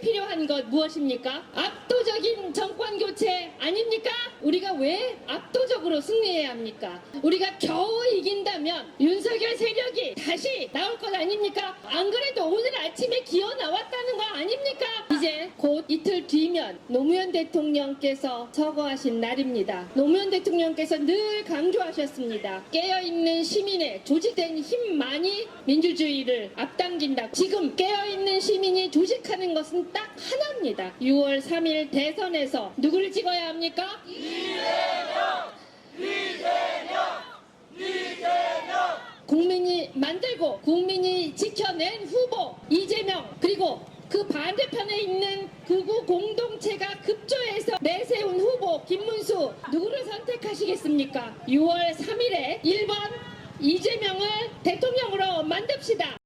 필요한 것 무엇입니까? 압도적인 정권 교체 아닙니까? 우리가 왜 압도적으로 승리해야 합니까? 우리가 겨우 이긴다면 윤석열 세력이 다시 나올 것 아닙니까? 안 그래도 오늘 아침에 기어 나왔다는 거 아닙니까? 이제 곧 이틀 뒤면 노무현 대통령께서 서거하신 날입니다. 노무현 대통령께서 늘 강조하셨습니다. 깨어있는 시민의 조직된 힘만이 민주주의를 앞당긴다. 지금 깨어있는 시민이 조직하는 것은 딱 하나입니다. 6월 3일 대선에서 누구를 찍어야 합니까? 국민이 만들고 국민이 지켜낸 후보 이재명 그리고 그 반대편에 있는 극우 공동체가 급조해서 내세운 후보 김문수 누구를 선택하시겠습니까? 6월 3일에 1번 이재명을 대통령으로 만듭시다.